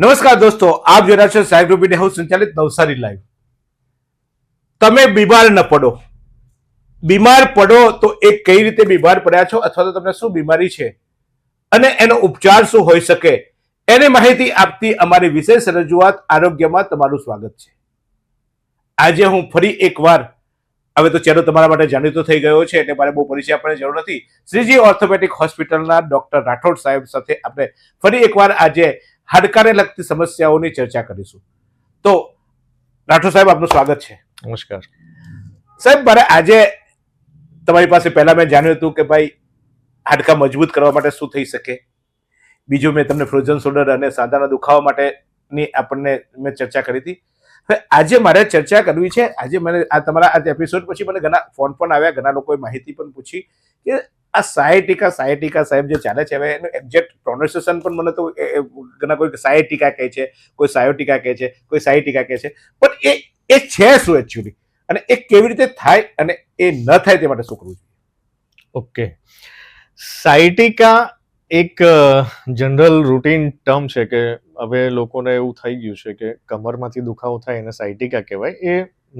નમસ્કાર દોસ્તો, આપ જોઈ રહ્યા છો સાહેબ ઇન્ડિયા હાઉસ સંચાલિત નવસારી લાઈવ તમે બીમાર ન પડો. બીમાર પડો તો એ કઈ રીતે બીમાર પડ્યા છો અથવા તો તમને શું બીમારી છે? અને એનો ઉપચાર શું હોઈ શકે? એને માહિતી આપતી અમારી વિશેષ રજૂઆત આરોગ્યમાં તમારું સ્વાગત છે. આજે હું ફરી એકવાર, હવે તો ચહેરો તમારા માટે જાણીતો થઈ ગયો છે એટલે મારે બહુ પરિચય આપવાની જરૂર નથી. શ્રીજી ઓર્થોપેટિક હોસ્પિટલના ડોક્ટર રાઠોડ સાહેબ સાથે આપણે ફરી એકવાર આજે હાડકાને લગતી સમસ્યાઓની ચર્ચા કરીશું. તો રાઠોડ સાહેબ આપનું સ્વાગત છે. નમસ્કાર. સાહેબ મારે આજે તમારી પાસે પહેલા મેં જાણ્યું હતું કે ભાઈ હાડકા મજબૂત કરવા માટે શું થઈ શકે? બીજું મેં તમને ફ્રોઝન શોલ્ડર અને સાંધાના દુખાવા માટેની આપણને મેં ચર્ચા કરી હતી. હવે આજે મારે ચર્ચા કરવી છે. આજે મને આ તમારા આ એપિસોડ પછી મને ઘણા ફોન પણ આવ્યા ઘણા લોકોએ માહિતી પણ પૂછી કે આ સાયટિકા સાયટિકા સાહેબ જે ચાલે છે, હવે એનું એક્ઝેક્ટ પ્રોનાઉન્સિએશન પણ મને તો ઘણા કોઈ સાયટિકા કહે છે, કોઈ સાયોટિકા કહે છે, કોઈ સાયટિકા કહે છે, પણ એ એ છે શું એકચ્યુઅલી અને એ કેવી રીતે થાય અને એ ન થાય તે માટે શું કરવું જોઈએ? ઓકે સાયટિકા એક જનરલ રૂટીન ટર્મ છે કે હવે લોકોને એવું થઈ ગયું છે કે કમરમાંથી દુખાવો થાય એને સાયટિકા કહેવાય. એ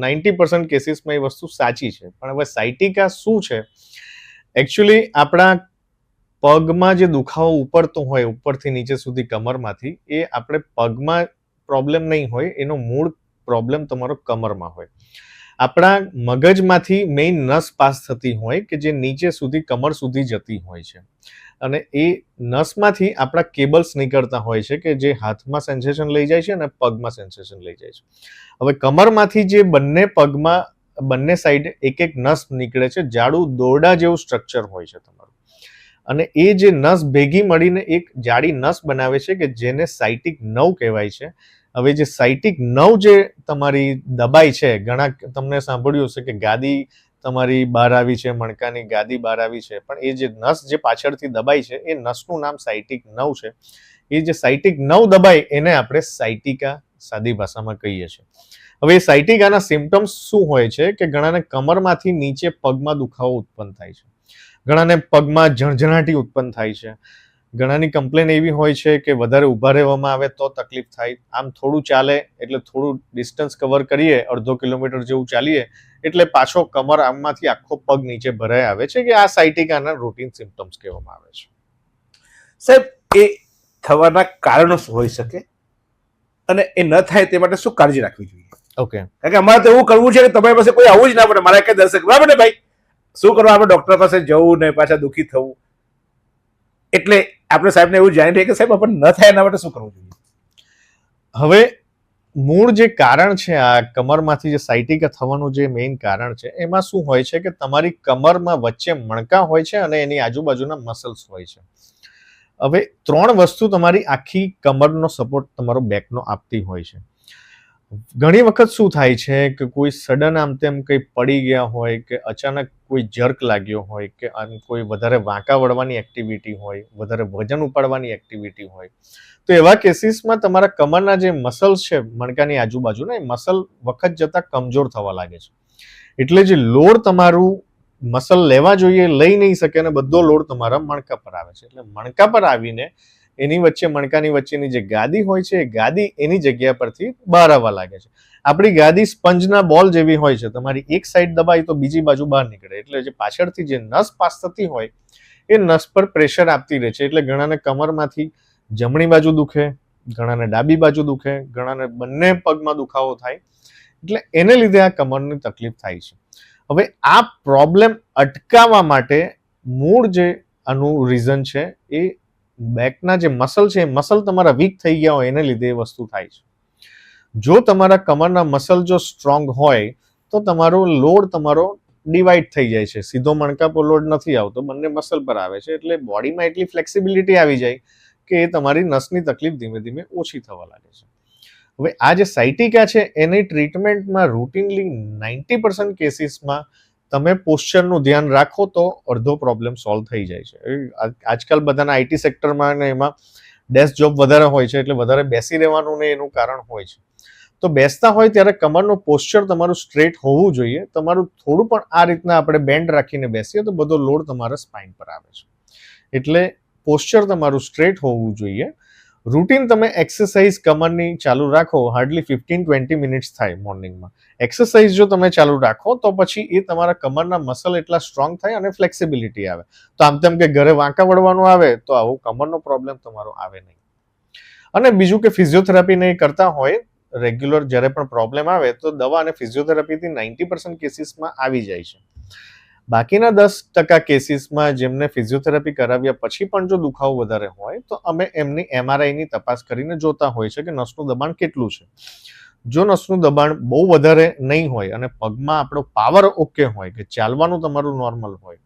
નાઇન્ટી પર્સન્ટ કેસીસમાં એ વસ્તુ સાચી છે. પણ હવે સાયટિકા શું છે? એકચ્યુઅલી આપણા પગમાં જે દુખાવો ઉપરતો હોય, ઉપરથી નીચે સુધી કમરમાંથી, એ આપણે પગમાં પ્રોબ્લેમ નહીં હોય, એનો મૂળ પ્રોબ્લેમ તમારો કમરમાં હોય. આપણા મગજમાંથી મેઇન નસ પાસ થતી હોય કે જે નીચે સુધી, કમર સુધી જતી હોય છે. અને એ નસમાંથી આપણા કેબલ્સ નીકળતા હોય છે કે જે હાથમાં સેન્સેશન લઈ જાય છે અને પગમાં સેન્સેશન લઈ જાય છે. હવે કમરમાંથી જે બંને પગમાં બંને સાઈડે એક એક નસ નીકળે છે. જાડું દોરડા જેવું સ્ટ્રક્ચર હોય છે તમારું. અને એ જે નસ ભેગી મળીને એક જાડી નસ બનાવે છે કે જેને સાઇટિક નવ કહેવાય છે. હવે જે સાઇટિક નવ જે તમારી દબાઈ છે, ઘણા તમને સાંભળ્યું હશે કે ગાદી તમારી બહાર આવી છે, મણકાની ગાદી બહાર આવી છે. પણ એ જે નસ જે પાછળથી દબાઈ છે, એ નસનું નામ સાઇટિક નવ છે. એ જે સાઇટિક નવ દબાય, એને આપણે સાઇટિકા સાદી ભાષામાં કહીએ છીએ. હવે સાઇટિકાના સિમ્ટમ્સ શું હોય છે કે ઘણાને કમરમાંથી નીચે પગમાં દુખાવો ઉત્પન્ન થાય છે. ઘણાને પગમાં ઝણઝણાટી ઉત્પન્ન થાય છે. ઘણાની કમ્પ્લેન એવી હોય છે કે વધારે ઊભા રહેવામાં આવે તો તકલીફ થાય. આમ થોડું ચાલે એટલે થોડું ડિસ્ટન્સ કવર કરીએ, અડધો કિલોમીટર જેવું ચાલીએ, એટલે પાછો કમર આમમાંથી આખો પગ નીચે ભરાઈ આવે છે કે આ સાઇટિકાના રૂટીન સિમ્ટમ્સ કહેવામાં આવે છે. સાહેબ, એ થવાના કારણો શું હોઈ શકે? અને એ ન થાય તે માટે શું કાળજી રાખવી જોઈએ? ઓકે કારણ કે અમારે તો એવું કરવું છે કે તમારી પાસે કોઈ આવવું જ ના પડે. મારા કે દર્શક. બરાબર ને ભાઈ? શું કરવા આપણે ડોક્ટર પાસે જવું ને પાછા દુઃખી થવું? એટલે આપણે સાહેબને એવું જાણી કે સાહેબ આપણને ન થાય એના માટે શું કરવું જોઈએ? હવે મૂળ જે કારણ છે આ કમરમાંથી જે સાઇટિકા થવાનું જે મેઇન કારણ છે એમાં શું હોય છે કે તમારી કમરમાં વચ્ચે મણકા હોય છે અને એની આજુબાજુના મસલ્સ હોય છે. હવે ત્રણ વસ્તુ તમારી આખી કમરનો સપોર્ટ તમારો બેકનો આપતી હોય છે. ઘણી વખત શું થાય છે કે કોઈ સડન આમ તેમ કંઈ પડી ગયા હોય કે અચાનક કોઈ જર્ક લાગ્યો હોય કે આમ કોઈ વધારે વાંકા વળવાની એક્ટિવિટી હોય, વધારે વજન ઉપાડવાની એક્ટિવિટી હોય, તો એવા કેસીસમાં તમારા કમરના જે મસલ્સ છે મણકાની આજુબાજુના એ મસલ વખત જતાં કમજોર થવા લાગે છે. એટલે જે લોડ તમારું મસલ લેવા જોઈએ, લઈ નહીં શકે અને બધો લોડ તમારા મણકા પર આવે છે. એટલે મણકા પર આવીને એની વચ્ચે, મણકાની વચ્ચેની જે ગાદી હોય છે, એ ગાદી એની જગ્યા પરથી બહાર આવવા લાગે છે. આપણી ગાદી સ્પંજના બોલ જેવી હોય છે. તમારી એક સાઈડ દબાઈ તો બીજી બાજુ બહાર નીકળે. એટલે જે પાછળથી જે નસ પાસ થતી હોય, એ નસ પર પ્રેશર આપતી રહે છે. એટલે ઘણાને કમરમાંથી જમણી બાજુ દુખે, ઘણાને ડાબી બાજુ દુખે, ઘણાને બંને પગમાં દુખાવો થાય. એટલે એને લીધે આ કમરની તકલીફ થાય છે. હવે આ પ્રોબ્લેમ અટકાવવા માટે મૂળ જે આનું રીઝન છે, એ બેકના જે મસલ છે, એ મસલ તમારા વીક થઈ ગયા હોય, એને લીધે એ વસ્તુ થાય છે. જો તમારા કમરના મસલ જો સ્ટ્રોંગ હોય, તો તમારો લોડ તમારો ડિવાઈડ થઈ જાય છે. સીધો મણકા પર લોડ નથી આવતો, બંને મસલ પર આવે છે, એટલે બોડીમાં એટલી ફ્લેક્સિબિલિટી આવી જાય કે એ તમારી નસની તકલીફ ધીમે ધીમે ઓછી થવા લાગે છે. હવે આ જે સાઇટિકા છે, એની ટ્રીટમેન્ટમાં રૂટીનલી નાઇન્ટી પર્સન્ટ કેસીસમાં તમે પોસ્ચરનું ધ્યાન રાખો તો અડધો પ્રોબ્લેમ સોલ્વ થઈ જાય છે. આજકાલ બધાના આઈટી સેક્ટરમાં ને એમાં ડેસ્ક જોબ વધારે હોય છે, એટલે વધારે બેસી રહેવાનું ને એનું કારણ હોય છે. તો બેસતા હોય ત્યારે કમરનું પોસ્ચર તમારું સ્ટ્રેટ હોવું જોઈએ. તમારું થોડું પણ આ રીતના આપણે બેન્ડ રાખીને બેસીએ તો બધો લોડ તમારા સ્પાઇન પર આવે છે. એટલે પોસ્ચર તમારું સ્ટ્રેટ હોવું જોઈએ. રૂટીન તમે એક્સરસાઇઝ કમરની ચાલુ રાખો હાર્ડલી ફિફ્ટીન ટ્વેન્ટી મિનિટ્સ થાય મોર્નિંગમાં એક્સરસાઇઝ જો તમે ચાલુ રાખો, તો પછી એ તમારા કમરના મસલ એટલા સ્ટ્રોંગ થાય અને ફ્લેક્સિબિલિટી આવે. તો આમ તેમ કે ઘરે વાંકા વળવાનું આવે, તો આવો કમરનો પ્રોબ્લેમ તમારો આવે નહીં. અને બીજું કે ફિઝિયોથેરાપી નહીં કરતા હોય રેગ્યુલર જ્યારે પણ પ્રોબ્લેમ આવે, તો દવા અને ફિઝિયોથેરાપીથી નાઇન્ટી પર્સન્ટ કેસીસમાં આવી જાય છે. બાકીના દસ ટકા કેસીસમાં જેમને ફિઝિયોથેરાપી કરાવ્યા પછી પણ જો દુખાવો વધારે હોય, તો અમે એમની એમઆરઆઈની તપાસ કરીને જોતા હોય છે કે નસનું દબાણ કેટલું છે. જો નસનું દબાણ બહુ વધારે નહીં હોય અને પગમાં આપણો પાવર ઓકે હોય કે ચાલવાનું તમારું નોર્મલ હોય,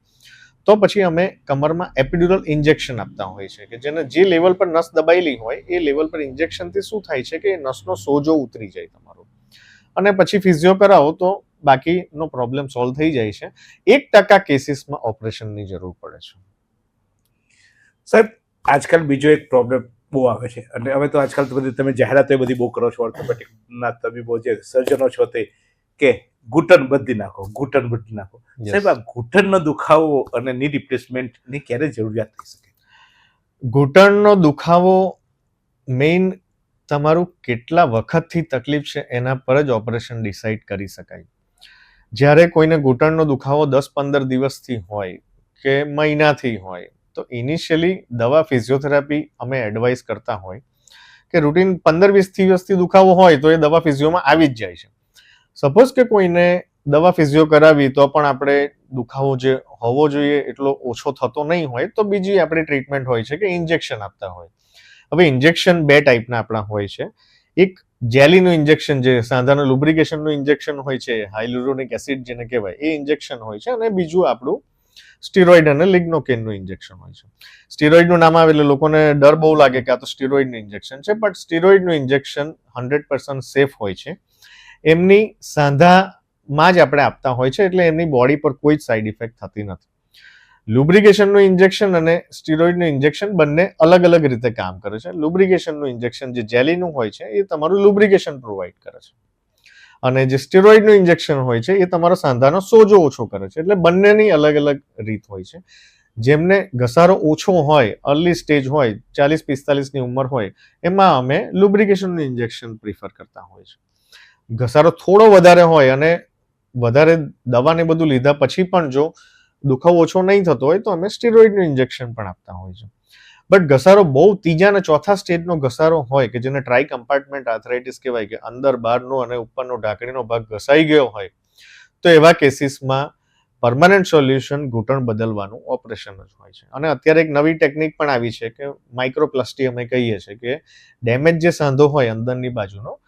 તો પછી અમે કમરમાં એપિડ્યુરલ ઇન્જેક્શન આપતા હોય છે કે જેને જે લેવલ પર નસ દબાયેલી હોય, એ લેવલ પર ઇન્જેક્શનથી શું થાય છે કે નસનો સોજો ઉતરી જાય તમારો. અને પછી ફિઝિયો કરાવો તો બાકીનો પ્રોબ્લેમ સોલ્વ થઈ જાય છે. એક ટકા કેસીસમાં ઓપરેશનની જરૂર પડે છે. સાહેબ આજકાલ બીજો એક પ્રોબ્લેમ બહુ આવે છે. અને હવે તો આજકાલ તો બધી તમે જાહેરાતો એ બધી બહુ કરો છો ઓર્થોપેટિકના તબીબો જે સર્જનો છો તે કે ઘૂંટણ બદલી નાખો ઘૂંટણ બદલી નાખો. સાહેબ આ ઘૂંટણનો દુખાવો અને ની રિપ્લેસમેન્ટની ક્યારે જરૂરિયાત થઈ શકે? ઘૂંટણનો દુખાવો મેઇન તમારું કેટલા વખતથી તકલીફ છે એના પર જ ઓપરેશન ડિસાઇડ કરી શકાય. જ્યારે કોઈને ઘૂંટણનો દુખાવો દસ પંદર દિવસથી હોય કે મહિનાથી હોય, તો ઇનિશિયલી દવા ફિઝિયોથેરાપી અમે એડવાઇસ કરતા હોય કે રૂટીન પંદર વીસ દિવસથી દુખાવો હોય તો એ દવા ફિઝિયોમાં આવી જ જાય છે. સપોઝ કે કોઈને દવા ફિઝિયો કરાવી તો પણ આપણે દુખાવો જે હોવો જોઈએ એટલો ઓછો થતો નહીં હોય, તો બીજી આપણી ટ્રીટમેન્ટ હોય છે કે ઇન્જેક્શન આપતા હોય. હવે ઇન્જેક્શન બે ટાઈપના આપણા હોય છે. એક જેલીનું ઇન્જેક્શન જે સાધારણ લુબ્રિકેશનનું ઇન્જેક્શન હોય છે હાઇલુરોનિક એસિડ જેને કહેવાય, એ ઇન્જેક્શન હોય છે અને બીજું આપણું સ્ટીરોઇડ અને લિગ્નોકેનનું ઇન્જેક્શન હોય છે. સ્ટીરોઇડનું નામ આવે એટલે લોકોને ડર બહુ લાગે કે આ તો સ્ટીરોઇડનું ઇન્જેક્શન છે બટ સ્ટીરોઇડનું ઇન્જેક્શન હંડ્રેડ પર્સન્ટ સેફ હોય છે. એમની સાંધામાં જ આપણે આપતા હોય છે, એટલે એમની બોડી પર કોઈ જ સાઈડ ઇફેક્ટ થતી નથી. લુબ્રિકેશનનું ઇન્જેક્શન અને સ્ટીરોઇડનું ઇન્જેક્શન બંને અલગ અલગ રીતે કામ કરે છે. લુબ્રિકેશનનું ઇન્જેક્શન જે જેલીનું હોય છે, એ તમારું લુબ્રિકેશન પ્રોવાઈડ કરે છે. અને જે સ્ટીરોઇડનું ઇન્જેક્શન હોય છે, એ તમારો સાંધાનો સોજો ઓછો કરે છે. એટલે બંનેની અલગ અલગ રીત હોય છે. જેમને ઘસારો ઓછો હોય અર્લી સ્ટેજ હોય ચાલીસ પિસ્તાલીસની ઉંમર હોય, એમાં અમે લુબ્રિકેશનનું ઇન્જેક્શન પ્રિફર કરતા હોય છે. ઘસારો થોડો વધારે હોય અને વધારે દવાને બધું લીધા પછી પણ જો દુખાવો ઓછો નહીં થતો હોય તો અમે સ્ટીરોઇડનું ઇન્જેક્શન પણ આપતા હોય છે બટ ઘસારો બહુ ત્રીજા અને ચોથા સ્ટેજનો ઘસારો હોય કે જેને ટ્રાય કમ્પાર્ટમેન્ટ આર્થરાઇટિસ કહેવાય કે અંદર બહારનો અને ઉપરનો ઢાંકણીનો ભાગ ઘસાઈ ગયો હોય, તો એવા કેસીસમાં પરમાનન્ટ સોલ્યુશન ઘૂંટણ બદલવાનું ઓપરેશન જ હોય છે. અને અત્યારે એક નવી ટેકનિક પણ આવી છે કે માઇક્રોપ્લાસ્ટી અમે કહીએ છીએ કે ડેમેજ જે સાંધો હોય અંદરની બાજુનો,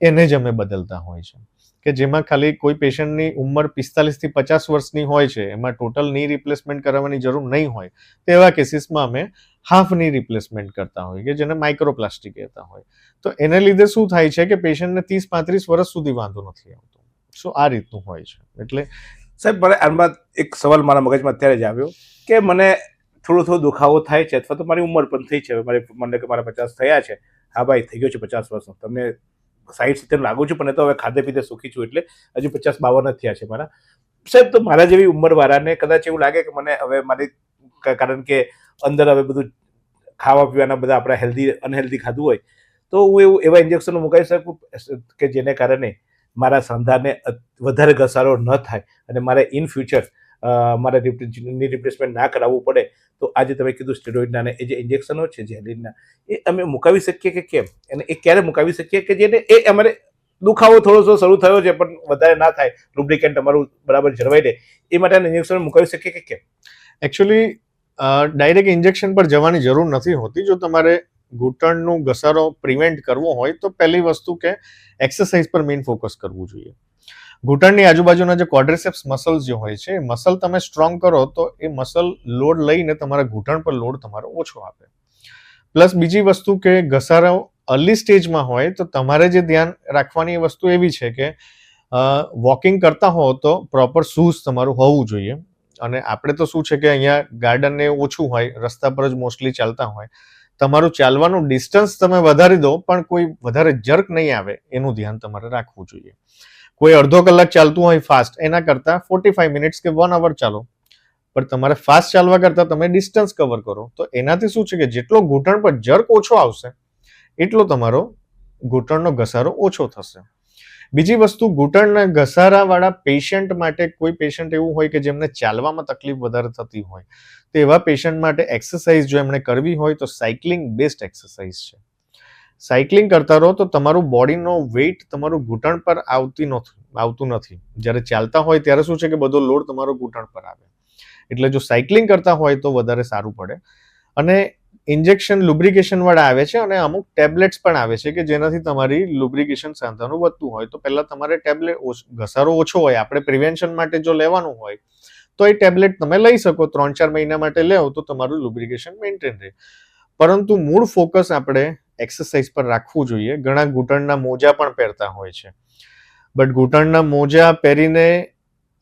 એને જ અમે બદલતા હોય છે કે જેમાં ખાલી કોઈ પેશન્ટની ઉંમર પિસ્તાલીસથી પચાસ વર્ષની હોય છે, એમાં ટોટલની રિપ્લેસમેન્ટ કરાવવાની જરૂર નહીં હોય તેવા કેસીસમાં અમે હાફની રિપ્લેસમેન્ટ કરતા હોય કે જેને માઇક્રોપ્લાસ્ટિક કહેતા હોય. તો એને લીધે શું થાય છે કે પેશન્ટને ત્રીસ પાંત્રીસ વર્ષ સુધી વાંધો નથી આવતો. સો આ રીતનું હોય છે? એટલે સાહેબ મને આમાં એક સવાલ મારા મગજમાં અત્યારે જ આવ્યો કે મને થોડો થોડો દુખાવો થાય છે અથવા તો મારી ઉંમર પણ થઈ છે. મારે મને કે મારા પચાસ થયા છે. હા ભાઈ, થઈ ગયો છે પચાસ વર્ષનો. તમને સાઈઠ સિત્તેર લાગુ છું, પણ એ તો હવે ખાધે પીધે સુખી છું એટલે હજુ પચાસ બાવન જ થયા છે મારા. સાહેબ, તો મારા જેવી ઉંમરવાળાને કદાચ એવું લાગે કે મને હવે મારી કારણ કે અંદર હવે બધું ખાવા પીવાના બધા આપણા હેલ્ધી અનહેલ્ધી ખાધું હોય, તો હું એવું એવા ઇન્જેક્શનો મુકાવી શકું કે જેને કારણે મારા સાંધાને વધારે ઘસારો ન થાય અને મારે ઇન ફ્યુચર મારે ની રિપ્લેસમેન્ટ ના કરાવવું પડે, તો આજે તમે કીધું સ્ટેરોઇડના અને એ જે ઇન્જેક્શનો છે જેલિનના એ અમે મુકાવી શકીએ કે કેમ? અને એ ક્યારે મુકાવી શકીએ કે જેને એ અમારે દુખાવો થોડો શરૂ થયો છે, પણ વધારે ના થાય, lubricant અમારું બરાબર જળવાઈ રહે, એ માટે ઇન્જેક્શન મુકાવી શકીએ કે કેમ? એકચ્યુઅલી ડાયરેક્ટ ઇન્જેક્શન પર જવાની જરૂર નથી હોતી, જો તમારે ઘૂંટણનું ઘસારો પ્રિવેન્ટ કરવો હોય તો પહેલી વસ્તુ કે એક્સરસાઇઝ પર મેઇન ફોકસ કરવું જોઈએ. ઘૂંટણની આજુબાજુના જે કોડ્રેસેપ્સ મસલ્સ જે હોય છે મસલ તમે સ્ટ્રોંગ કરો તો એ મસલ લોડ લઈને તમારા ઘૂંટણ પર લોડ તમારો ઓછો આપે. પ્લસ બીજી વસ્તુ કે ઘસારો અર્લી સ્ટેજમાં હોય તો તમારે જે ધ્યાન રાખવાની વસ્તુ એવી છે કે વોકિંગ કરતા હો તો પ્રોપર શૂઝ તમારું હોવું જોઈએ. અને આપણે તો શું છે કે અહીંયા ગાર્ડનને ઓછું હોય, રસ્તા પર જ મોસ્ટલી ચાલતા હોય. તમારું ચાલવાનું ડિસ્ટન્સ તમે વધારી દો, પણ કોઈ વધારે જર્ક નહીં આવે, એનું ધ્યાન તમારે રાખવું જોઈએ. કોઈ અડધો કલાક ચાલતું હોય ફાસ્ટ એના કરતાં ફોર્ટી ફાઈવ મિનિટ્સ કે વન અવર ચાલો. પણ તમારે ફાસ્ટ ચાલવા કરતાં તમે ડિસ્ટન્સ કવર કરો. તો એનાથી શું છે કે જેટલો ઘૂંટણ પર જર્ક ઓછો આવશે, એટલો તમારો ઘૂંટણનો ઘસારો ઓછો થશે. બીજી વસ્તુ, ઘૂંટણના ઘસારાવાળા પેશન્ટ માટે કોઈ પેશન્ટ એવું હોય કે જેમને ચાલવામાં તકલીફ વધારે થતી હોય, તો એવા પેશન્ટ માટે એક્સરસાઇઝ જો એમણે કરવી હોય તો સાયકલિંગ બેસ્ટ એક્સરસાઇઝ છે. સાયકલિંગ કરતા રહો તો તમારું બોડીનો વેઇટ તમારું ઘૂંટણ પર આવતી નથી, આવતું નથી. જ્યારે ચાલતા હોય ત્યારે શું છે કે બધો લોડ તમારો ઘૂંટણ પર આવે. એટલે જો સાયકલિંગ કરતા હોય તો વધારે સારું પડે. અને ઇન્જેક્શન લુબ્રિકેશન વાળા આવે છે અને અમુક ટેબ્લેટ્સ પણ આવે છે કે જેનાથી તમારી લુબ્રિકેશન સાંધાનું વધતું હોય. તો પહેલા તમારે ટેબ્લેટ ઘસારો ઓછો હોય, આપણે પ્રિવેન્શન માટે જો લેવાનું હોય, તો એ ટેબ્લેટ તમે લઈ શકો ત્રણ ચાર મહિના માટે લેવો તો તમારું લુબ્રિકેશન મેન્ટેન રહે. પરંતુ મૂળ ફોકસ આપણે એક્સરસાઇઝ પર રાખવું જોઈએ. ઘણા ઘૂંટણના મોજા પણ પહેરતા હોય છે. બટ ઘૂંટણના મોજા પહેરીને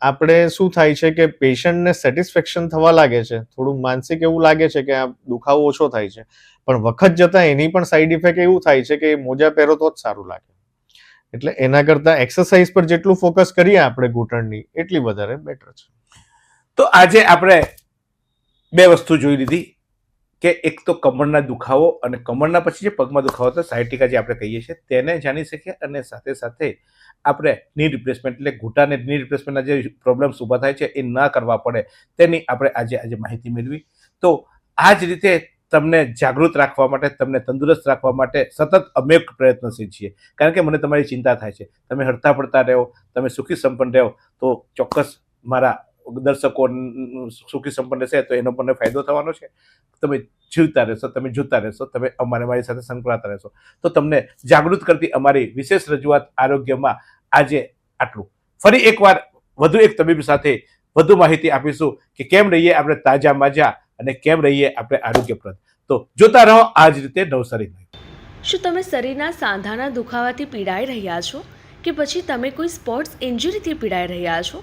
આપણે શું થાય છે કે પેશન્ટને સેટિસ્ફેક્શન થવા લાગે છે, થોડું માનસિક એવું લાગે છે કે આ દુખાવો ઓછો થાય છે. પણ વખત જતાં એની પણ સાઈડ ઇફેક્ટ એવું થાય છે કે એ મોજા પહેરો તો જ સારું લાગે. એટલે એના કરતાં એક્સરસાઇઝ પર જેટલું ફોકસ કરીએ આપણે ઘૂંટણની, એટલી વધારે બેટર છે. તો આજે આપણે બે વસ્તુ જોઈ લીધી. કે એક તો કમરના દુખાવો અને કમરના પછી જે પગમાં દુખાવો તો સાયટિકા જે આપણે કહીએ છીએ, તેને જાણી શકીએ અને સાથે સાથે આપણે ની રિપ્લેસમેન્ટ એટલે ઘૂંટાને ની રિપ્લેસમેન્ટના જે પ્રોબ્લેમ્સ ઊભા થાય છે એ ન કરવા પડે તેની આપણે આજે આજે માહિતી મેળવી. તો આ જ રીતે તમને જાગૃત રાખવા માટે, તમને તંદુરસ્ત રાખવા માટે સતત અમે પ્રયત્નશીલ છીએ. કારણ કે મને તમારી ચિંતા થાય છે. તમે હડતા પડતા રહો, તમે સુખી સંપન્ન રહો, તો ચોક્કસ મારા દર્શકો સુખી સંપન્ન રહેશે તો એનો પણ ફાયદો થવાનો છે. તમે જીવતા રહેશો, તમે જોતા રહેશો, તમે અમારે મારી સાથે સંકળાતા રહેશો. તો તમને જાગૃત કરતી અમારી વિશેષ રજૂઆત આરોગ્યમાં આજે આટલું. ફરી એકવાર વધુ એક તબીબ સાથે વધુ માહિતી આપીશું કે કેમ રહીએ આપણે તાજા માજા અને કેમ રહીએ આપણે આરોગ્યપ્રદ. તો જોતા રહો આ જ રીતે નવસારી શું તમે શરીરના સાંધાના દુખાવાથી પીડાઈ રહ્યા છો? કે પછી તમે કોઈ સ્પોર્ટ્સ ઇન્જરીથી પીડાઈ રહ્યા છો?